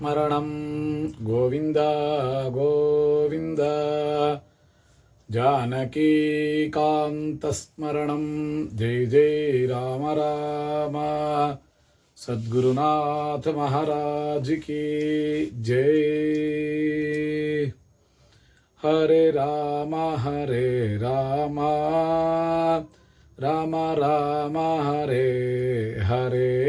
ஸ்மரணம் கோவிந்தா கோவிந்தா. ஜானகீகாந்தஸ்மரணம் ஜெய் ஜெய் ராம ராம. சத்குருநாத மகாராஜ் கி ஜெய் ஹரே ராம ஹரே ராம. ராம ராம ஹரே ஹரே.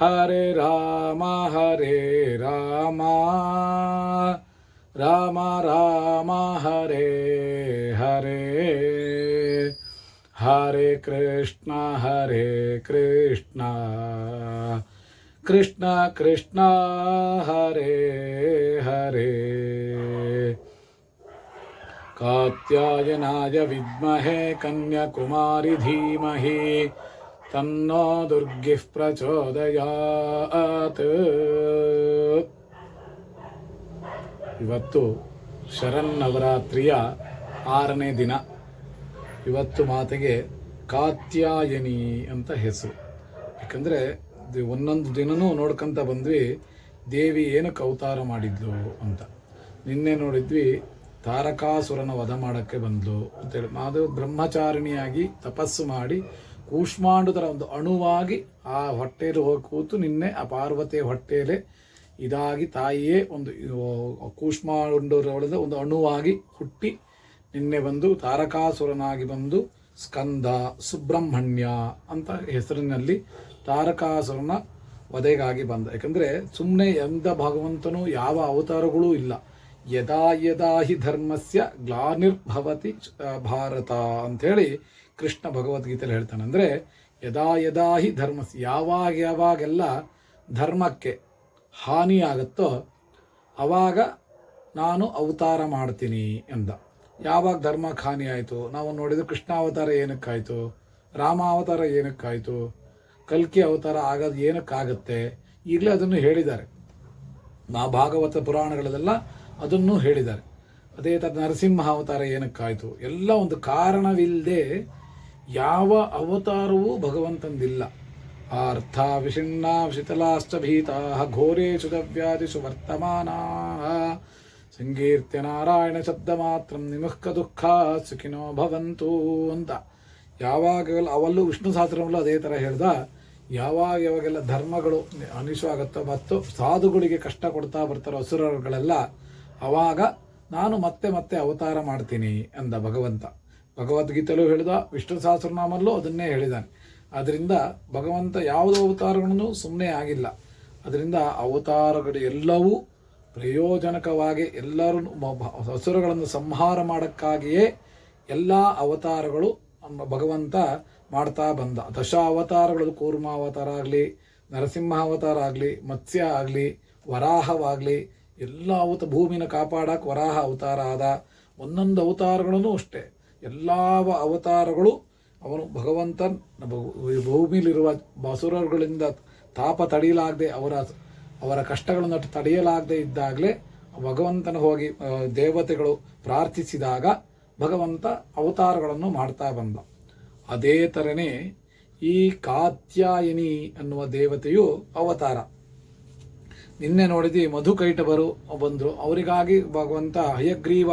हरे राम हरे राम। राम राम, हरे हरे। हरे कृष्ण हरे कृष्ण। कृष्ण कृष्ण, हरे हरे। कात्यायनाय विद्महे कन्याकुमारी धीमहि। तन्नो दुर्गिः ಪ್ರಚೋದಯಾತ್ ಇವತ್ತು ಶರನ್ನವರಾತ್ರಿಯ ಆರನೇ ದಿನ ಇವತ್ತು ಮಾತೆಗೆ ಕಾತ್ಯಾಯನಿ ಅಂತ ಹೆಸರು ಯಾಕಂದರೆ ಒಂದೊಂದು ದಿನನೂ ನೋಡ್ಕೊಂತ ಬಂದ್ವಿ ದೇವಿ ಏನಕ್ಕೆ ಅವತಾರ ಮಾಡಿದ್ಲು ಅಂತ ನಿನ್ನೆ ನೋಡಿದ್ವಿ ತಾರಕಾಸುರನ ವಧ ಮಾಡೋಕ್ಕೆ ಬಂದ್ಲು ಅಂತೇಳಿ ಅದು ಬ್ರಹ್ಮಚಾರಿಣಿಯಾಗಿ ತಪಸ್ಸು ಮಾಡಿ ಕೂಷ್ಮಾಂಡುದರ ಒಂದು ಅಣುವಾಗಿ ಆ ಹೊಟ್ಟೆಯಲ್ಲಿ ಹೋಗಿ ಕೂತು ನಿನ್ನೆ ಆ ಪಾರ್ವತಿಯ ಹೊಟ್ಟೆಯಲ್ಲೇ ಇದಾಗಿ ತಾಯಿಯೇ ಒಂದು ಕೂಷ್ಮಾಂಡುರೊಳದ ಒಂದು ಅಣುವಾಗಿ ಹುಟ್ಟಿ ನಿನ್ನೆ ಬಂದು ತಾರಕಾಸುರನಾಗಿ ಬಂದು ಸ್ಕಂದ ಸುಬ್ರಹ್ಮಣ್ಯ ಅಂತ ಹೆಸರಿನಲ್ಲಿ ತಾರಕಾಸುರನ ವಧೆಗಾಗಿ ಬಂದ. ಯಾಕಂದರೆ ಸುಮ್ಮನೆ ಎಂದ ಭಗವಂತನು ಯಾವ ಅವತಾರಗಳೂ ಇಲ್ಲ. ಯದಾ ಯದಾ ಹಿ ಧರ್ಮಸ್ಯ ಗ್ಲಾನಿರ್ಭವತಿ ಭಾರತ ಅಂಥೇಳಿ ಕೃಷ್ಣ ಭಗವದ್ಗೀತೆಯಲ್ಲಿ ಹೇಳ್ತಾನೆ ಅಂದರೆ ಯದಾ ಯದಾ ಹಿ ಧರ್ಮ ಯಾವಾಗ ಯಾವಾಗೆಲ್ಲ ಧರ್ಮಕ್ಕೆ ಹಾನಿಯಾಗುತ್ತೋ ಆವಾಗ ನಾನು ಅವತಾರ ಮಾಡ್ತೀನಿ ಎಂದ. ಯಾವಾಗ ಧರ್ಮಕ್ಕೆ ಹಾನಿಯಾಯಿತು, ನಾವು ನೋಡಿದ್ರೆ ಕೃಷ್ಣ ಅವತಾರ ಏನಕ್ಕಾಯಿತು, ರಾಮ ಅವತಾರ ಏನಕ್ಕಾಯಿತು, ಕಲ್ಕಿ ಅವತಾರ ಆಗೋದು ಏನಕ್ಕಾಗತ್ತೆ, ಈಗಲೇ ಅದನ್ನು ಹೇಳಿದ್ದಾರೆ. ನಾ ಭಾಗವತ ಪುರಾಣಗಳಲ್ಲೆಲ್ಲ ಅದನ್ನು ಹೇಳಿದ್ದಾರೆ. ಅದೇ ಥರ ನರಸಿಂಹ ಅವತಾರ ಏನಕ್ಕಾಯಿತು, ಎಲ್ಲ ಒಂದು ಕಾರಣವಿಲ್ಲದೆ ಯಾವ ಅವತಾರವೂ ಭಗವಂತಂದಿಲ್ಲ. ಅರ್ಥ ವಿಷಿಣ್ಣ ಶಿಥಲಾಶ್ಚ ಭೀತಾ ಘೋರೇ ದವ್ಯಾದಿಷು ವರ್ತಮಾನ ಸಂಕೀರ್ತ್ಯ ನಾರಾಯಣ ಶಬ್ದ ಮಾತ್ರ ನಿಮುಖ ದುಃಖ ಸುಖಿನೋ ಭವಂತು ಅಂತ. ಯಾವಾಗ ಅವಲ್ಲೂ ವಿಷ್ಣು ಸಹಸ್ರಮಲ್ಲೂ ಅದೇ ಥರ ಹೇಳ್ದ. ಯಾವಾಗ ಯಾವಾಗೆಲ್ಲ ಧರ್ಮಗಳು ಅನಿಶವಾಗುತ್ತೋ ಮತ್ತು ಸಾಧುಗಳಿಗೆ ಕಷ್ಟ ಕೊಡ್ತಾ ಬರ್ತಾರೋ ಅಸುರರುಗಳೆಲ್ಲ, ಅವಾಗ ನಾನು ಮತ್ತೆ ಮತ್ತೆ ಅವತಾರ ಮಾಡ್ತೀನಿ ಅಂದ ಭಗವಂತ. ಭಗವದ್ಗೀತೆಯಲ್ಲೂ ಹೇಳಿದ, ವಿಷ್ಣು ಸಹಸ್ರನಾಮಲ್ಲೂ ಅದನ್ನೇ ಹೇಳಿದ್ದಾನೆ ಅದರಿಂದ ಭಗವಂತ ಯಾವುದೋ ಅವತಾರಗಳನ್ನು ಸುಮ್ಮನೆ ಆಗಿಲ್ಲ. ಅದರಿಂದ ಅವತಾರಗಳು ಎಲ್ಲವೂ ಪ್ರಯೋಜನಕವಾಗಿ ಎಲ್ಲರೂ ಹಸುರುಗಳನ್ನು ಸಂಹಾರ ಮಾಡೋಕ್ಕಾಗಿಯೇ ಎಲ್ಲ ಅವತಾರಗಳು ಭಗವಂತ ಮಾಡ್ತಾ ಬಂದ. ದಶ ಅವತಾರಗಳು ಕೂರ್ಮ ಅವತಾರ ಆಗಲಿ, ನರಸಿಂಹ ಅವತಾರ ಆಗಲಿ, ಮತ್ಸ್ಯ ಆಗಲಿ ವರಾಹವಾಗಲಿ ಎಲ್ಲ ಅವತ, ಭೂಮಿನ ಕಾಪಾಡಕ್ಕೆ ವರಾಹ ಅವತಾರ ಆದ. ಒಂದೊಂದು ಅವತಾರಗಳೂ ಅಷ್ಟೇ. ಎಲ್ಲ ಅವತಾರಗಳು ಅವನು ಭಗವಂತನ್ ಭೂಮಿಲಿರುವ ಬಸುರರುಗಳಿಂದ ತಾಪ ತಡೆಯಲಾಗದೆ ಅವರ ಅವರ ಕಷ್ಟಗಳನ್ನು ತಡೆಯಲಾಗದೆ ಇದ್ದಾಗಲೇ ಭಗವಂತನ ಹೋಗಿ ದೇವತೆಗಳು ಪ್ರಾರ್ಥಿಸಿದಾಗ ಭಗವಂತ ಅವತಾರಗಳನ್ನು ಮಾಡ್ತಾ ಬಂದ. ಅದೇ ಥರನೇ ಈ ಕಾತ್ಯಾಯಿನಿ ಅನ್ನುವ ದೇವತೆಯು ಅವತಾರ. ನಿನ್ನೆ ನೋಡಿದ್ವಿ ಮಧುಕೈಟವರು ಬಂದರು. ಅವರಿಗಾಗಿ ಭಗವಂತ ಹಯಗ್ರೀವ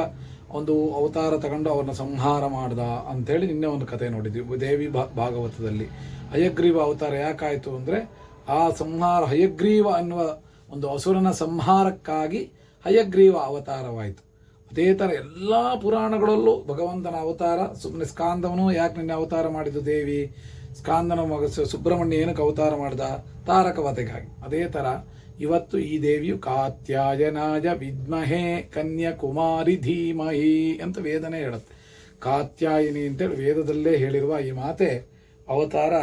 ಒಂದು ಅವತಾರ ತಗೊಂಡು ಅವ್ರನ್ನ ಸಂಹಾರ ಮಾಡ್ದ ಅಂಥೇಳಿ ನಿನ್ನೆ ಒಂದು ಕತೆ ನೋಡಿದ್ವಿ. ದೇವಿ ಭಾಗವತದಲ್ಲಿ. ಹಯಗ್ರೀವ ಅವತಾರ ಯಾಕಾಯಿತು ಅಂದರೆ, ಆ ಸಂಹಾರ, ಹಯಗ್ರೀವ ಅನ್ನುವ ಒಂದು ಅಸುರನ ಸಂಹಾರಕ್ಕಾಗಿ ಹಯಗ್ರೀವ ಅವತಾರವಾಯಿತು. ಅದೇ ಥರ ಎಲ್ಲ ಪುರಾಣಗಳಲ್ಲೂ ಭಗವಂತನ ಅವತಾರ ಸುಮ್ಮನೆ ಸ್ಕಾಂದವನು ಯಾಕೆ ನಿನ್ನೆ ಅವತಾರ ಮಾಡಿದ್ದು ದೇವಿ? ಸ್ಕಾಂದನ ಮಗ ಸುಬ್ರಹ್ಮಣ್ಯ ಏನಕ್ಕೆ ಅವತಾರ ಮಾಡ್ದ? ತಾರಕವತೆಗಾಗಿ. ಅದೇ ಥರ ಇವತ್ತು ಈ ದೇವಿಯು ಕಾತ್ಯಾಯನಾಯ ವಿದ್ಮಹೇ ಕನ್ಯಾಕುಮಾರಿ ಧೀಮಹಿ ಅಂತ ವೇದನೆ ಹೇಳುತ್ತೆ. ಕಾತ್ಯಾಯಿನಿ ಅಂತೇಳಿ ವೇದದಲ್ಲೇ ಹೇಳಿರುವ ಈ ಮಾತೆ ಅವತಾರ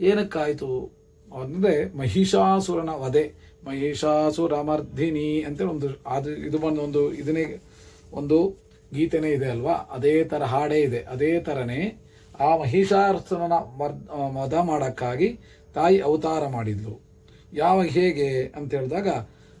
ಏನಕ್ಕಾಯಿತು? ಅಂದರೆ ಮಹಿಷಾಸುರನ ವಧೆ, ಮಹಿಷಾಸುರಮರ್ಧಿನಿ ಅಂತೇಳಿ ಒಂದು ಅದು ಇದು ಬಂದು ಒಂದು ಇದನ್ನೇ ಒಂದು ಗೀತೆನೇ ಇದೆ ಅಲ್ವಾ? ಅದೇ ಥರ ಹಾಡೇ ಇದೆ. ಅದೇ ಥರನೇ ಆ ಮಹಿಷಾಸುರನ ಮರ್ ವಧ ಮಾಡೋಕ್ಕಾಗಿ ತಾಯಿ ಅವತಾರ ಮಾಡಿದ್ಲು. ಯಾವಾಗ ಹೇಗೆ ಅಂತ ಹೇಳಿದಾಗ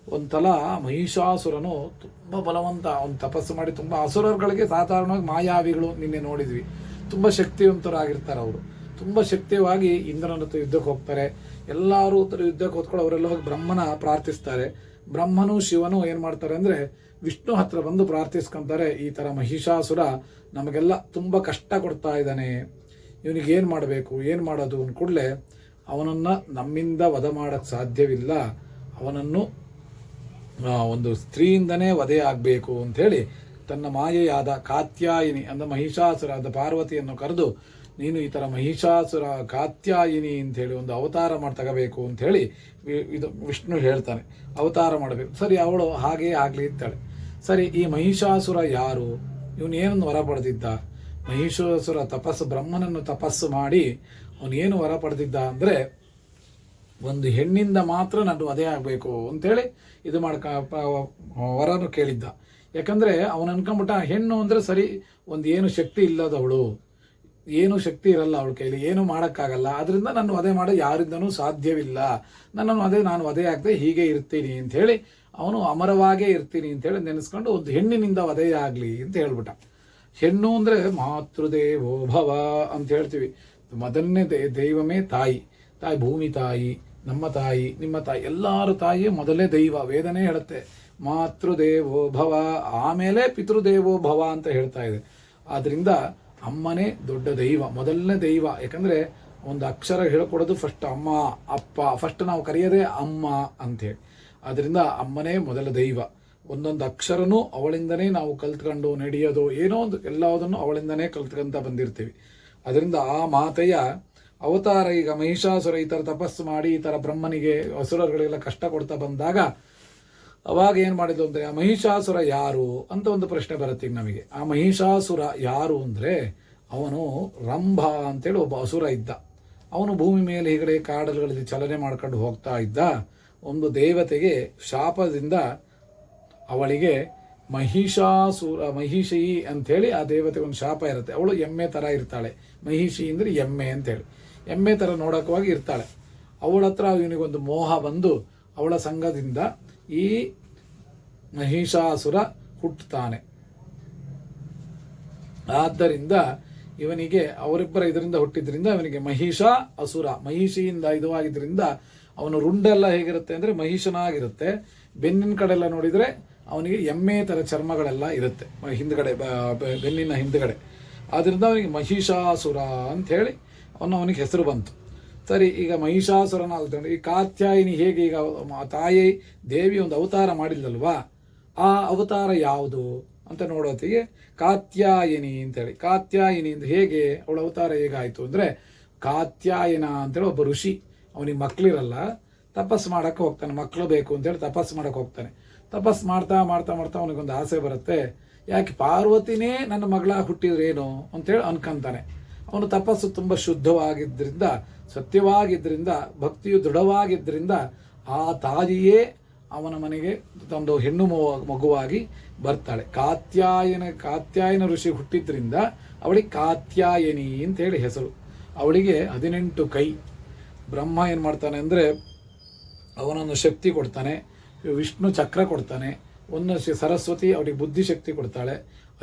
ಒಂದ್ಸಲ ಮಹಿಷಾಸುರನು ತುಂಬ ಬಲವಂತ, ಅವನು ತಪಸ್ಸು ಮಾಡಿ ತುಂಬ ಅಸುರರುಗಳಿಗೆ ಸಾಧಾರಣವಾಗಿ ಮಾಯಾವಿಗಳು ನಿನ್ನೆ ನೋಡಿದ್ವಿ. ತುಂಬ ಶಕ್ತಿವಂತರಾಗಿರ್ತಾರೆ ಅವರು. ತುಂಬ ಶಕ್ತಿಯವಾಗಿ ಇಂದ್ರನ ಹತ್ರ ಯುದ್ಧಕ್ಕೆ ಹೋಗ್ತಾರೆ. ಎಲ್ಲರೂ ಯುದ್ಧಕ್ಕೆ ಹೊತ್ಕೊಂಡು ಅವರೆಲ್ಲ ಹೋಗಿ ಬ್ರಹ್ಮನ ಪ್ರಾರ್ಥಿಸ್ತಾರೆ. ಬ್ರಹ್ಮನು ಶಿವನು ಏನು ಮಾಡ್ತಾರೆ ಅಂದರೆ, ವಿಷ್ಣು ಹತ್ರ ಬಂದು ಪ್ರಾರ್ಥಿಸ್ಕೊಂತಾರೆ, ಈ ಥರ ಮಹಿಷಾಸುರ ನಮಗೆಲ್ಲ ತುಂಬ ಕಷ್ಟ ಕೊಡ್ತಾ ಇದ್ದಾನೆ. ಇವನಿಗೆ ಏನು ಮಾಡಬೇಕು, ಏನು ಮಾಡೋದು? ಅಂದ ಕೂಡಲೇ ಅವನನ್ನು ನಮ್ಮಿಂದ ವಧ ಮಾಡೋಕ್ಕೆ ಸಾಧ್ಯವಿಲ್ಲ. ಅವನನ್ನು ಒಂದು ಸ್ತ್ರೀಯಿಂದನೇ ವಧೆ ಆಗಬೇಕು ಹೇಳಿ ತನ್ನ ಮಾಯೆಯಾದ ಕಾತ್ಯಾಯಿನಿ ಅಂದ ಮಹಿಷಾಸುರಾದ ಪಾರ್ವತಿಯನ್ನು ಕರೆದು, ನೀನು ಈ ಥರ ಮಹಿಷಾಸುರ ಕಾತ್ಯಾಯಿನಿ ಅಂಥೇಳಿ ಒಂದು ಅವತಾರ ಮಾಡಿ ತಗಬೇಕು ಅಂತ ಹೇಳಿ ಇದು ವಿಷ್ಣು ಹೇಳ್ತಾನೆ. ಅವತಾರ ಮಾಡಬೇಕು. ಸರಿ, ಅವಳು ಹಾಗೇ ಆಗಲಿ ಇದ್ದಾಳೆ ಸರಿ, ಈ ಮಹಿಷಾಸುರ ಯಾರು? ಇವನು ಹೊರ ಪಡೆದಿದ್ದ ಮಹಿಷಾಸುರ ತಪಸ್ಸು ಬ್ರಹ್ಮನನ್ನು ತಪಸ್ಸು ಮಾಡಿ ಅವನೇನು ವರ ಪಡೆದಿದ್ದ ಅಂದರೆ, ಒಂದು ಹೆಣ್ಣಿಂದ ಮಾತ್ರ ನಾನು ಅದೇ ಆಗಬೇಕು ಅಂತೇಳಿ ಇದು ಮಾಡ್ಕ ವರನು ಕೇಳಿದ್ದ. ಯಾಕಂದರೆ ಅವನು ಅನ್ಕೊಂಬಿಟ್ಟ ಹೆಣ್ಣು ಅಂದರೆ ಸರಿ, ಒಂದು ಏನು ಶಕ್ತಿ ಇಲ್ಲದವಳು. ಏನು ಶಕ್ತಿ ಇರಲ್ಲ ಅವಳ ಕೈಲಿ, ಏನು ಮಾಡೋಕ್ಕಾಗಲ್ಲ. ಅದರಿಂದ ನಾನು ಅದೇ ಮಾಡೋ, ಯಾರಿಂದನೂ ಸಾಧ್ಯವಿಲ್ಲ. ನನ್ನನ್ನು ಅದೇ, ನಾನು ವಧೆ ಆಗದೆ ಹೀಗೆ ಇರ್ತೀನಿ ಅಂಥೇಳಿ ಅವನು ಅಮರವಾಗೇ ಇರ್ತೀನಿ ಅಂತೇಳಿ ನೆನೆಸ್ಕೊಂಡು ಒಂದು ಹೆಣ್ಣಿನಿಂದ ವಧೆ ಆಗಲಿ ಅಂತ ಹೇಳ್ಬಿಟ್ಟ. ಹೆಣ್ಣು ಅಂದರೆ ಮಾತೃದೇವೋ ಭವ ಅಂತ ಹೇಳ್ತೀವಿ. ಮೊದಲನೇ ದೈವಮೇ ತಾಯಿ. ತಾಯಿ ಭೂಮಿ ತಾಯಿ, ನಮ್ಮ ತಾಯಿ, ನಿಮ್ಮ ತಾಯಿ, ಎಲ್ಲರ ತಾಯಿ ಮೊದಲೇ ದೈವ. ವೇದನೆ ಹೇಳುತ್ತೆ, ಮಾತೃದೇವೋ ಭವ, ಆಮೇಲೆ ಪಿತೃದೇವೋ ಭವ ಅಂತ ಹೇಳ್ತಾ ಇದೆ. ಆದ್ದರಿಂದ ಅಮ್ಮನೇ ದೊಡ್ಡ ದೈವ, ಮೊದಲನೇ ದೈವ. ಯಾಕಂದ್ರೆ ಒಂದು ಅಕ್ಷರ ಹೇಳ್ಕೊಡೋದು ಫಸ್ಟ್ ಅಮ್ಮ, ಅಪ್ಪ. ಫಸ್ಟ್ ನಾವು ಕರೆಯೋದೇ ಅಮ್ಮ ಅಂತೇಳಿ ಅದರಿಂದ ಅಮ್ಮನೇ ಮೊದಲ ದೈವ. ಒಂದೊಂದು ಅಕ್ಷರನೂ ಅವಳಿಂದನೇ ನಾವು ಕಲ್ತ್ಕೊಂಡು ನಡೆಯೋದು, ಏನೋ ಒಂದು ಎಲ್ಲದನ್ನು ಅವಳಿಂದನೇ ಕಲ್ತ್ಕೊಂತ ಬಂದಿರ್ತೀವಿ. ಅದರಿಂದ ಆ ಮಾತೆಯ ಅವತಾರ ಈಗ ಮಹಿಷಾಸುರ ಈ ಥರ ತಪಸ್ಸು ಮಾಡಿ ಈ ಥರ ಬ್ರಹ್ಮನಿಗೆ ಅಸುರಗಳಿಗೆಲ್ಲ ಕಷ್ಟ ಕೊಡ್ತಾ ಬಂದಾಗ ಅವಾಗ ಏನು ಮಾಡಿದ್ರು ಅಂದರೆ, ಆ ಮಹಿಷಾಸುರ ಯಾರು ಅಂತ ಒಂದು ಪ್ರಶ್ನೆ ಬರುತ್ತೆ ಈಗ ನಮಗೆ. ಆ ಮಹಿಷಾಸುರ ಯಾರು ಅಂದರೆ, ಅವನು ರಂಭ ಅಂತೇಳಿ ಒಬ್ಬ ಅಸುರ ಇದ್ದ. ಅವನು ಭೂಮಿ ಮೇಲೆ ಹೀಗಡೆ ಕಾಡಲ್ಗಳಲ್ಲಿ ಚಲನೆ ಮಾಡ್ಕೊಂಡು ಹೋಗ್ತಾ ಇದ್ದ. ಒಂದು ದೇವತೆಗೆ ಶಾಪದಿಂದ ಅವಳಿಗೆ ಮಹಿಷಾಸುರ ಮಹಿಷಿ ಅಂಥೇಳಿ ಆ ದೇವತೆ ಒಂದು ಶಾಪ ಇರುತ್ತೆ. ಅವಳು ಎಮ್ಮೆ ಥರ ಇರ್ತಾಳೆ. ಮಹಿಷಿ ಅಂದರೆ ಎಮ್ಮೆ ಅಂತೇಳಿ ಎಮ್ಮೆ ಥರ ನೋಡಕವಾಗಿ ಇರ್ತಾಳೆ. ಅವಳ ಹತ್ರ ಇವನಿಗೊಂದು ಮೋಹ ಬಂದು ಅವಳ ಸಂಘದಿಂದ ಈ ಮಹಿಷಾಸುರ ಹುಟ್ಟುತ್ತಾನೆ. ಆದ್ದರಿಂದ ಇವನಿಗೆ, ಅವರಿಬ್ಬರ ಇದರಿಂದ ಹುಟ್ಟಿದ್ರಿಂದ ಅವನಿಗೆ ಮಹಿಷ ಅಸುರ, ಮಹಿಷಿಯಿಂದ ಇದು ಆಗಿದ್ರಿಂದ ಅವನು ರುಂಡೆಲ್ಲ ಹೇಗಿರುತ್ತೆ ಅಂದರೆ ಮಹಿಷನಾಗಿರುತ್ತೆ. ಬೆನ್ನಿನ ಕಡೆ ಎಲ್ಲ ನೋಡಿದರೆ ಅವನಿಗೆ ಎಮ್ಮೆ ಥರ ಚರ್ಮಗಳೆಲ್ಲ ಇರುತ್ತೆ. ಹಿಂದ್ಗಡೆ ಬೆನ್ನಿನ ಹಿಂದ್ಗಡೆ. ಆದ್ದರಿಂದ ಅವನಿಗೆ ಮಹಿಷಾಸುರ ಅಂತ ಹೇಳಿ ಅವನು ಅವನಿಗೆ ಹೆಸರು ಬಂತು. ಸರಿ, ಈಗ ಮಹಿಷಾಸುರನ ಈ ಕಾತ್ಯಾಯಿನಿ ಹೇಗೆ ಈಗ ತಾಯಿ ದೇವಿ ಒಂದು ಅವತಾರ ಮಾಡಿಲ್ಲಲ್ವಾ ಆ ಅವತಾರ ಯಾವುದು ಅಂತ ನೋಡೋತ್ತಿಗೆ ಕಾತ್ಯಾಯಿನಿ ಅಂತೇಳಿ ಕಾತ್ಯಾಯಿನಿ ಅಂತ ಹೇಗೆ? ಅವಳ ಅವತಾರ ಹೇಗಾಯಿತು ಅಂದರೆ ಕಾತ್ಯಾಯನ ಅಂತೇಳಿ ಒಬ್ಬ ಋಷಿ. ಅವನಿಗೆ ಮಕ್ಕಳಿರಲ್ಲ ತಪಸ್ಸು ಮಾಡಕ್ಕೆ ಹೋಗ್ತಾನೆ. ಮಕ್ಕಳು ಬೇಕು ಅಂತೇಳಿ ತಪಸ್ಸು ಮಾಡಕ್ಕೆ ಹೋಗ್ತಾನೆ. ತಪಸ್ಸು ಮಾಡ್ತಾ ಮಾಡ್ತಾ ಮಾಡ್ತಾ ಅವನಿಗೊಂದು ಆಸೆ ಬರುತ್ತೆ. ಯಾಕೆ ಪಾರ್ವತಿನೇ ನನ್ನ ಮಗಳ ಹುಟ್ಟಿದ್ರೇನು ಅಂತೇಳಿ ಅನ್ಕೊಂತಾನೆ. ಅವನು ತಪಸ್ಸು ತುಂಬ ಶುದ್ಧವಾಗಿದ್ದರಿಂದ, ಸತ್ಯವಾಗಿದ್ದರಿಂದ, ಭಕ್ತಿಯು ದೃಢವಾಗಿದ್ದರಿಂದ ಆ ತಾಯಿಯೇ ಅವನ ಮನೆಗೆ ತಂದು ಹೆಣ್ಣು ಮಗು- ಮಗುವಾಗಿ ಬರ್ತಾಳೆ. ಕಾತ್ಯಾಯನ ಕಾತ್ಯಾಯನ ಋಷಿ ಹುಟ್ಟಿದ್ರಿಂದ ಅವಳಿಗೆ ಕಾತ್ಯಾಯನಿ ಅಂತ ಹೇಳಿ ಹೆಸರು. ಅವಳಿಗೆ ಹದಿನೆಂಟು ಕೈ. ಬ್ರಹ್ಮ ಏನು ಮಾಡ್ತಾನೆ ಅಂದರೆ ಅವನನ್ನು ಶಕ್ತಿ ಕೊಡ್ತಾನೆ. ವಿಷ್ಣು ಚಕ್ರ ಕೊಡ್ತಾನೆ, ಒಂದು ಸರಸ್ವತಿ ಅವಳಿಗೆ ಬುದ್ಧಿಶಕ್ತಿ ಕೊಡ್ತಾಳೆ,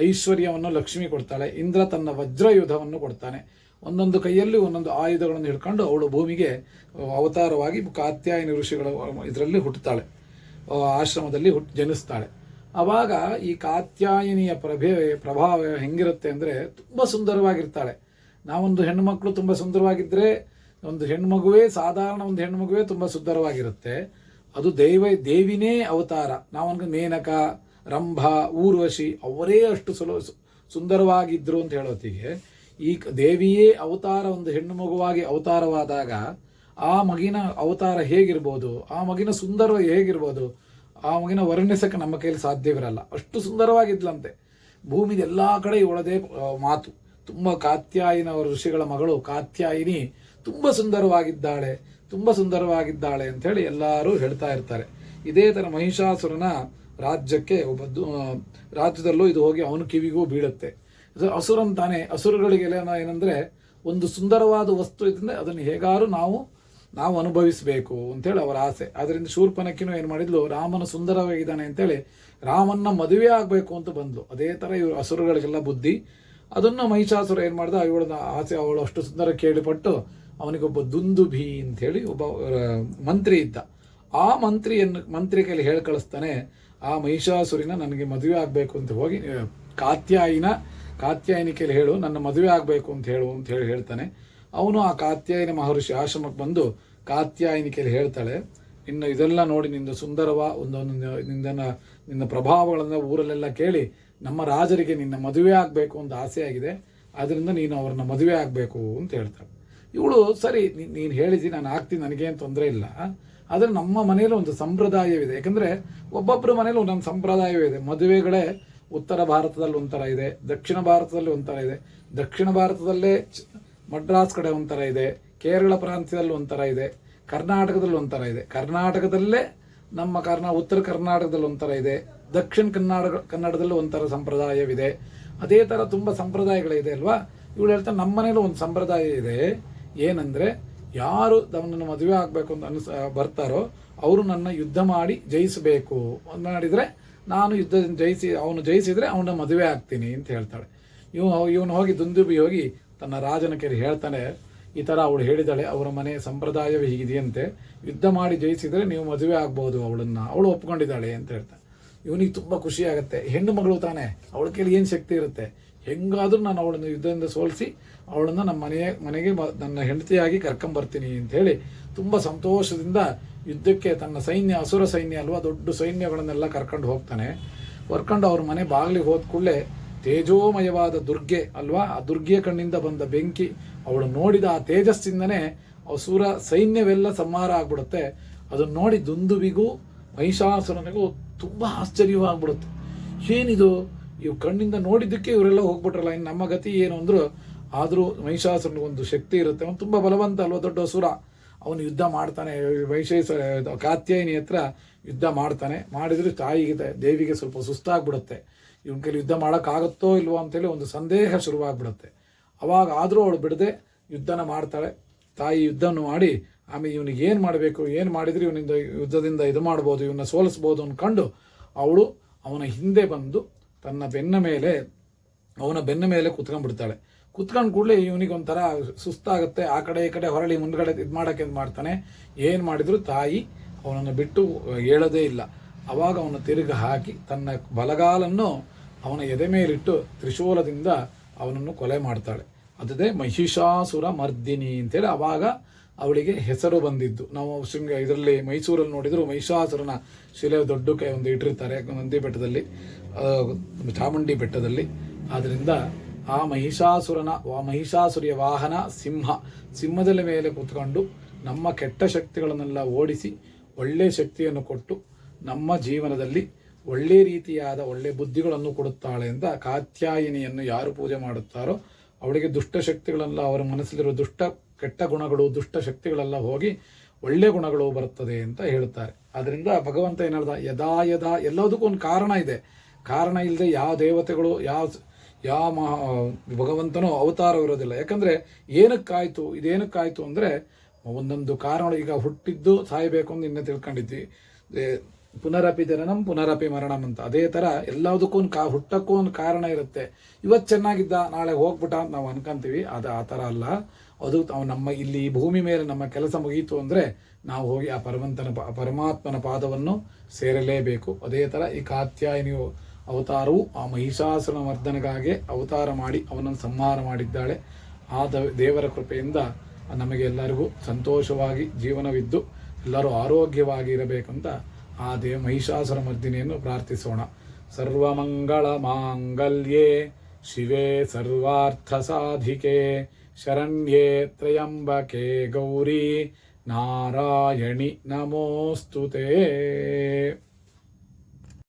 ಐಶ್ವರ್ಯವನ್ನು ಲಕ್ಷ್ಮಿ ಕೊಡ್ತಾಳೆ, ಇಂದ್ರ ತನ್ನ ವಜ್ರಯುಧವನ್ನು ಕೊಡ್ತಾನೆ. ಒಂದೊಂದು ಕೈಯಲ್ಲಿ ಒಂದೊಂದು ಆಯುಧಗಳನ್ನು ಹಿಡ್ಕೊಂಡು ಅವಳು ಭೂಮಿಗೆ ಅವತಾರವಾಗಿ ಕಾತ್ಯಾಯನ ಋಷಿಗಳ ಇದರಲ್ಲಿ ಹುಟ್ಟುತ್ತಾಳೆ. ಆಶ್ರಮದಲ್ಲಿ ಹುಟ್ಟು ಜನಿಸ್ತಾಳೆ. ಆವಾಗ ಈ ಕಾತ್ಯಾಯಿನಿಯ ಪ್ರಭೆ, ಪ್ರಭಾವ ಹೆಂಗಿರುತ್ತೆ ಅಂದರೆ ತುಂಬ ಸುಂದರವಾಗಿರ್ತಾಳೆ. ನಾವೊಂದು ಹೆಣ್ಣುಮಕ್ಕಳು ತುಂಬ ಸುಂದರವಾಗಿದ್ದರೆ ಒಂದು ಹೆಣ್ಮಗುವೇ ಸಾಧಾರಣ ಒಂದು ಹೆಣ್ಣುಮಗುವೇ ತುಂಬ ಸುಂದರವಾಗಿರುತ್ತೆ. ಅದು ದೇವ ದೇವಿನೇ ಅವತಾರ. ನಾವು ಮೇನಕ, ರಂಭ, ಊರ್ವಶಿ ಅವರೇ ಅಷ್ಟು ಸುಲ ಸುಂದರವಾಗಿದ್ದರು ಅಂತ ಹೇಳೋತ್ತಿಗೆ, ಈ ದೇವಿಯೇ ಅವತಾರ ಒಂದು ಹೆಣ್ಣು ಮಗುವಾಗಿ ಅವತಾರವಾದಾಗ ಆ ಮಗಿನ ಅವತಾರ ಹೇಗಿರ್ಬೋದು, ಆ ಮಗಿನ ಸುಂದರ ಹೇಗಿರ್ಬೋದು, ಆ ಮಗಿನ ವರ್ಣಿಸಕ್ಕೆ ನಮ್ಮ ಕೈಯಲ್ಲಿ ಸಾಧ್ಯವಿರಲ್ಲ ಅಷ್ಟು ಸುಂದರವಾಗಿದ್ಲಂತೆ. ಭೂಮಿದ ಎಲ್ಲ ಕಡೆ ಇವಳದೇ ಮಾತು. ತುಂಬ ಕಾತ್ಯಾಯಿನವರ ಋಷಿಗಳ ಮಗಳು ಕಾತ್ಯಾಯಿನಿ ತುಂಬ ಸುಂದರವಾಗಿದ್ದಾಳೆ. ತುಂಬ ಸುಂದರವಾಗಿದ್ದಾಳೆ ಅಂತೇಳಿ ಎಲ್ಲರೂ ಹೇಳ್ತಾ ಇರ್ತಾರೆ. ಇದೇ ಥರ ಮಹಿಷಾಸುರನ ರಾಜ್ಯಕ್ಕೆ ಒಬ್ಬ ರಾಜ್ಯದಲ್ಲೂ ಇದು ಹೋಗಿ ಅವನ ಕಿವಿಗೂ ಬೀಳುತ್ತೆ. ಅಸುರಂತಾನೆ ತಾನೇ. ಅಸುರಗಳಿಗೆಲ್ಲ ಏನಂದ್ರೆ ಒಂದು ಸುಂದರವಾದ ವಸ್ತು ಇದ್ರೆ ಅದನ್ನು ಹೇಗಾರು ನಾವು ನಾವು ಅನುಭವಿಸಬೇಕು ಅಂತೇಳಿ ಅವರ ಆಸೆ. ಅದರಿಂದ ಶೂರ್ಪನಕ್ಕಿನೂ ಏನು ಮಾಡಿದ್ಲು, ರಾಮನ ಸುಂದರವಾಗಿದ್ದಾನೆ ಅಂತೇಳಿ ರಾಮನ ಮದುವೆ ಆಗಬೇಕು ಅಂತ ಬಂದ್ಲು. ಅದೇ ಥರ ಇವರು ಅಸುರಗಳಿಗೆಲ್ಲ ಬುದ್ಧಿ. ಅದನ್ನು ಮಹಿಷಾಸುರ ಏನು ಮಾಡ್ದ ಇವಳ ಆಸೆ ಅವಳು ಅಷ್ಟು ಸುಂದರ ಕೇಳಿಪಟ್ಟು ಅವನಿಗೊಬ್ಬ ದುಂದುಭಿ ಅಂತೇಳಿ ಒಬ್ಬ ಆ, ಮಂತ್ರಿ ಇದ್ದ. ಆ ಮಂತ್ರಿಯನ್ನು ಮಂತ್ರಿ ಕೈಲಿ ಹೇಳಿ ಕಳಿಸ್ತಾನೆ ಆ ಮಹಿಷಾಸುರಿನ ನನಗೆ ಮದುವೆ ಆಗಬೇಕು ಅಂತ ಹೋಗಿ ಕಾತ್ಯಾಯಿನ ಕಾತ್ಯಾಯಿನಿ ಹೇಳು ನನ್ನ ಮದುವೆ ಆಗಬೇಕು ಅಂತ ಹೇಳು ಅಂತ ಹೇಳಿ ಹೇಳ್ತಾನೆ. ಅವನು ಆ ಕಾತ್ಯಾಯಿನ ಮಹರ್ಷಿ ಆಶ್ರಮಕ್ಕೆ ಬಂದು ಕಾತ್ಯಾಯಿನಿ ಹೇಳ್ತಾಳೆ ಇನ್ನು ಇದೆಲ್ಲ ನೋಡಿ ನಿಂದು ಸುಂದರವ ಒಂದೊಂದು ನಿಂದನ ನಿನ್ನ ನಿನ್ನ ಪ್ರಭಾವಗಳನ್ನು ಊರಲ್ಲೆಲ್ಲ ಕೇಳಿ ನಮ್ಮ ರಾಜರಿಗೆ ನಿನ್ನ ಮದುವೆ ಆಗಬೇಕು ಅಂತ ಆಸೆ ಆಗಿದೆ ಆದ್ದರಿಂದ ನೀನು ಅವ್ರನ್ನ ಮದುವೆ ಆಗಬೇಕು ಅಂತ ಹೇಳ್ತಾಳೆ. ಇವಳು, ಸರಿ ನೀನು ಹೇಳಿದಿ, ನಾನು ಆಗ್ತೀನಿ, ನನಗೇನು ತೊಂದರೆ ಇಲ್ಲ. ಆದರೆ ನಮ್ಮ ಮನೇಲಿ ಒಂದು ಸಂಪ್ರದಾಯವಿದೆ. ಯಾಕಂದರೆ ಒಬ್ಬೊಬ್ಬರ ಮನೇಲಿ ಒಂದೊಂದು ಸಂಪ್ರದಾಯವಿದೆ. ಮದುವೆಗಳೇ ಉತ್ತರ ಭಾರತದಲ್ಲಿ ಒಂಥರ ಇದೆ, ದಕ್ಷಿಣ ಭಾರತದಲ್ಲಿ ಒಂಥರ ಇದೆ, ದಕ್ಷಿಣ ಭಾರತದಲ್ಲೇ ಮಡ್ರಾಸ್ ಕಡೆ ಒಂಥರ ಇದೆ, ಕೇರಳ ಪ್ರಾಂತ್ಯದಲ್ಲಿ ಒಂಥರ ಇದೆ, ಕರ್ನಾಟಕದಲ್ಲಿ ಒಂಥರ ಇದೆ. ಕರ್ನಾಟಕದಲ್ಲೇ ನಮ್ಮ ಕರ್ನಾ, ಉತ್ತರ ಕರ್ನಾಟಕದಲ್ಲಿ ಒಂಥರ ಇದೆ, ದಕ್ಷಿಣ ಕನ್ನಡ, ಕನ್ನಡದಲ್ಲೂ ಒಂಥರ ಸಂಪ್ರದಾಯವಿದೆ. ಅದೇ ಥರ ತುಂಬ ಸಂಪ್ರದಾಯಗಳಿದೆ ಅಲ್ವಾ? ಇವಳು ಹೇಳ್ತಾ, ನಮ್ಮ ಮನೇಲಿ ಒಂದು ಸಂಪ್ರದಾಯ ಇದೆ. ಏನಂದ್ರೆ ಯಾರು ನನ್ನನ್ನು ಮದುವೆ ಆಗಬೇಕು ಅಂತ ಅನ್ಸ ಬರ್ತಾರೋ ಅವರು ನನ್ನ ಯುದ್ಧ ಮಾಡಿ ಜಯಿಸಬೇಕು. ಮಾಡಿದ್ರೆ ನಾನು ಯುದ್ಧ ಜಯಿಸಿ, ಅವನು ಜಯಿಸಿದ್ರೆ ಅವನ ಮದುವೆ ಆಗ್ತೀನಿ ಅಂತ ಹೇಳ್ತಾಳೆ. ಇವ್ ಇವನು ಹೋಗಿ ದುಂದುಬಿ ಹೋಗಿ ತನ್ನ ರಾಜನ ಕೆರೆ ಹೇಳ್ತಾನೆ, ಈ ಥರ ಅವಳು ಹೇಳಿದಾಳೆ, ಅವರ ಮನೆ ಸಂಪ್ರದಾಯವೇ ಹೀಗಿದೆಯಂತೆ. ಯುದ್ಧ ಮಾಡಿ ಜಯಿಸಿದ್ರೆ ನೀವು ಮದುವೆ ಆಗ್ಬೋದು ಅವಳನ್ನ. ಅವಳು ಒಪ್ಕೊಂಡಿದ್ದಾಳೆ ಅಂತ ಹೇಳ್ತಾನೆ. ಇವನಿಗೆ ತುಂಬ ಖುಷಿ ಆಗುತ್ತೆ. ಹೆಣ್ಣು ಮಗಳು ತಾನೆ, ಅವಳ ಕೈಲಿ ಏನು ಶಕ್ತಿ ಇರುತ್ತೆ? ಹೆಂಗಾದ್ರೂ ನಾನು ಅವಳನ್ನು ಯುದ್ಧದಿಂದ ಸೋಲಿಸಿ ಅವಳನ್ನು ನಮ್ಮ ಮನೆಯ, ಮನೆಗೆ ನನ್ನ ಹೆಂಡತಿಯಾಗಿ ಕರ್ಕೊಂಬರ್ತೀನಿ ಅಂತ ಹೇಳಿ ತುಂಬ ಸಂತೋಷದಿಂದ ಯುದ್ಧಕ್ಕೆ ತನ್ನ ಸೈನ್ಯ, ಅಸುರ ಸೈನ್ಯ ಅಲ್ವಾ ದೊಡ್ಡ ಸೈನ್ಯಗಳನ್ನೆಲ್ಲ ಕರ್ಕೊಂಡು ಹೋಗ್ತಾನೆ. ಕರ್ಕೊಂಡು ಅವ್ರ ಮನೆ ಬಾಗಿಲಿಗೆ ಹೋದ ಕೂಡಲೇ ತೇಜೋಮಯವಾದ ದುರ್ಗೆ ಅಲ್ವಾ, ಆ ದುರ್ಗೆಯ ಕಣ್ಣಿಂದ ಬಂದ ಬೆಂಕಿ ಅವಳು ನೋಡಿದ ಆ ತೇಜಸ್ಸಿಂದನೇ ಅಸುರ ಸೈನ್ಯವೆಲ್ಲ ಸಂಹಾರ ಆಗ್ಬಿಡುತ್ತೆ. ಅದನ್ನ ನೋಡಿ ದುಂದುವಿಗೂ, ಮಹಿಷಾಸುರನಿಗೂ ತುಂಬ ಆಶ್ಚರ್ಯವಾಗ್ಬಿಡುತ್ತೆ ಏನಿದು ಇವ್ ಕಣ್ಣಿಂದ ನೋಡಿದ್ದಕ್ಕೆ ಇವರೆಲ್ಲ ಹೋಗ್ಬಿಟ್ರಲ್ಲ, ಇನ್ನು ನಮ್ಮ ಗತಿ ಏನು ಅಂದ್ರು ಆದರೂ ಮಹಿಷಾಸುರನಿಗೆ ಒಂದು ಶಕ್ತಿ ಇರುತ್ತೆ. ಅವನು ತುಂಬ ಬಲವಂತ ಅಲ್ವ, ದೊಡ್ಡ ಅಸುರ. ಅವನು ಯುದ್ಧ ಮಾಡ್ತಾನೆ. ವೈಶೇಷ ಕಾತ್ಯಾಯಿನಿ ಹತ್ರ ಯುದ್ಧ ಮಾಡ್ತಾನೆ. ಮಾಡಿದ್ರೆ ತಾಯಿಗೆ ದೇವಿಗೆ ಸ್ವಲ್ಪ ಸುಸ್ತಾಗ್ಬಿಡುತ್ತೆ. ಇವನ ಕೈಲಿ ಯುದ್ಧ ಮಾಡೋಕ್ಕಾಗುತ್ತೋ ಇಲ್ವೋ ಅಂತೇಳಿ ಒಂದು ಸಂದೇಹ ಶುರುವಾಗ್ಬಿಡುತ್ತೆ. ಅವಾಗ ಆದರೂ ಅವಳು ಬಿಡದೆ, ಯುದ್ಧನ ಮಾಡ್ತಾಳೆ. ತಾಯಿ ಯುದ್ಧವನ್ನು ಮಾಡಿ, ಆಮೇಲೆ ಇವನಿಗೆ ಏನು ಮಾಡಬೇಕು, ಏನು ಮಾಡಿದರೆ ಇವನಿಂದ ಯುದ್ಧದಿಂದ ಇದು ಮಾಡ್ಬೋದು ಇವನ್ನ ಸೋಲಿಸ್ಬೋದು ಅಂದ್ಕೊಂಡು ಅವಳು ಅವನ ಹಿಂದೆ ಬಂದು ತನ್ನ ಬೆನ್ನ ಮೇಲೆ, ಅವನ ಬೆನ್ನ ಮೇಲೆ ಕುತ್ಕೊಂಡ್ಬಿಡ್ತಾಳೆ. ಕುತ್ಕೊಂಡು ಕೂಡಲೇ ಇವನಿಗೆ ಒಂಥರ ಸುಸ್ತಾಗುತ್ತೆ, ಆ ಕಡೆ ಈ ಕಡೆ ಹೊರಳಿ ಮುಂದ್ಗಡೆ ಇದು ಮಾಡೋಕ್ಕೆ ಇದು ಮಾಡ್ತಾನೆ. ಏನು ಮಾಡಿದ್ರು ತಾಯಿ ಅವನನ್ನು ಬಿಟ್ಟು ಹೇಳೋದೇ ಇಲ್ಲ. ಅವಾಗ ಅವನ ತಿರುಗಿ ಹಾಕಿ ತನ್ನ ಬಲಗಾಲನ್ನು ಅವನ ಎದೆ ಮೇಲಿಟ್ಟು ತ್ರಿಶೂಲದಿಂದ ಅವನನ್ನು ಕೊಲೆ ಮಾಡ್ತಾಳೆ. ಅದೇ ಮಹಿಷಾಸುರ ಮರ್ದಿನಿ ಅಂತೇಳಿ ಅವಾಗ ಅವಳಿಗೆ ಹೆಸರು ಬಂದಿದ್ದು. ನಾವು ಶೃಂಗ ಇದರಲ್ಲಿ ಮೈಸೂರಲ್ಲಿ ನೋಡಿದ್ರು ಮಹಿಷಾಸುರನ ಶಿಲೆ ದೊಡ್ಡ ಕೈ ಒಂದು ಇಟ್ಟಿರ್ತಾರೆ, ನಂದಿ ಬೆಟ್ಟದಲ್ಲಿ ಚಾಮುಂಡಿ ಬೆಟ್ಟದಲ್ಲಿ. ಆದ್ದರಿಂದ ಆ ಮಹಿಷಾಸುರನ ಮಹಿಷಾಸುರಿಯ ವಾಹನ ಸಿಂಹ ಸಿಂಹದ ಮೇಲೆ ಕೂತ್ಕೊಂಡು ನಮ್ಮ ಕೆಟ್ಟ ಶಕ್ತಿಗಳನ್ನೆಲ್ಲ ಓಡಿಸಿ ಒಳ್ಳೆಯ ಶಕ್ತಿಯನ್ನು ಕೊಟ್ಟು ನಮ್ಮ ಜೀವನದಲ್ಲಿ ಒಳ್ಳೆ ರೀತಿಯಾದ ಒಳ್ಳೆ ಬುದ್ಧಿಗಳನ್ನು ಕೊಡುತ್ತಾಳೆ ಅಂತ ಕಾತ್ಯಾಯಿನಿಯನ್ನು ಯಾರು ಪೂಜೆ ಮಾಡುತ್ತಾರೋ ಅವಳಿಗೆ ದುಷ್ಟ ಶಕ್ತಿಗಳೆಲ್ಲ ಅವರ ಮನಸ್ಸಲ್ಲಿರುವ ದುಷ್ಟ, ಕೆಟ್ಟ ಗುಣಗಳು, ದುಷ್ಟ ಶಕ್ತಿಗಳೆಲ್ಲ ಹೋಗಿ ಒಳ್ಳೆ ಗುಣಗಳು ಬರುತ್ತದೆ ಅಂತ ಹೇಳುತ್ತಾರೆ. ಅದರಿಂದ ಭಗವಂತ ಏನಾದ ಯದಾ ಯದಾ ಎಲ್ಲದಕ್ಕೂ ಒಂದು ಕಾರಣ ಇದೆ. ಕಾರಣ ಇಲ್ಲದೆ ಯಾವ ದೇವತೆಗಳು, ಯಾವ ಯಾವ ಮಹಾ ಭಗವಂತನೂ ಅವತಾರವಿರೋದಿಲ್ಲ ಯಾಕಂದ್ರೆ ಏನಕ್ಕಾಯ್ತು, ಇದೇನಕ್ಕಾಯಿತು ಅಂದ್ರೆ, ಒಂದೊಂದು ಕಾರಣ ಈಗ ಹುಟ್ಟಿದ್ದು ಸಾಯಬೇಕು ಅಂತ ನಿನ್ನೆ ತಿಳ್ಕೊಂಡಿದ್ವಿ. ಪುನರಪಿ ಜನನಂ, ಪುನರಪಿ ಮರಣಂ ಅಂತ. ಅದೇ ತರ ಎಲ್ಲದಕ್ಕೂ ಒಂದು ಕಾ, ಹುಟ್ಟಕ್ಕೂ ಒಂದು ಕಾರಣ ಇರುತ್ತೆ. ಇವತ್ತು ಚೆನ್ನಾಗಿದ್ದ, ನಾಳೆ ಹೋಗ್ಬಿಟ್ಟ ಅಂತ ನಾವು ಅನ್ಕೊಂತೀವಿ. ಅದು ಆ ಥರ ಅಲ್ಲ. ಅದು ನಮ್ಮ ಇಲ್ಲಿ ಭೂಮಿ ಮೇಲೆ ನಮ್ಮ ಕೆಲಸ ಮುಗೀತು ಅಂದ್ರೆ ನಾವು ಹೋಗಿ ಆ ಪರಮಂತನ, ಪರಮಾತ್ಮನ ಪಾದವನ್ನು ಸೇರಲೇಬೇಕು. ಅದೇ ತರ ಈ ಕಾತ್ಯಾಯನಿಯು ಅವತಾರವು ಆ ಮಹಿಷಾಸುರ ಮರ್ದನಗಾಗಿ ಅವತಾರ ಮಾಡಿ ಅವನನ್ನು ಸಂಹಾರ ಮಾಡಿದ್ದಾಳೆ. ಆ ದೇವರ ಕೃಪೆಯಿಂದ ನಮಗೆ ಎಲ್ಲರಿಗೂ ಸಂತೋಷವಾಗಿ ಜೀವನವಿದ್ದು, ಎಲ್ಲರೂ ಆರೋಗ್ಯವಾಗಿ ಇರಬೇಕಂತ ಆ ದೇ ಮಹಿಷಾಸುರ ಮರ್ದಿನಿಯನ್ನು ಪ್ರಾರ್ಥಿಸೋಣ. ಸರ್ವಮಂಗಳ ಮಾಂಗಲ್ಯೇ, ಶಿವೆ ಸರ್ವಾರ್ಥ ಸಾಧಿಕೆ, ಶರಣ್ಯೇ ತ್ರಯಂಬಕೆ ಗೌರಿ, ನಾರಾಯಣಿ ನಮೋಸ್ತುತೇ.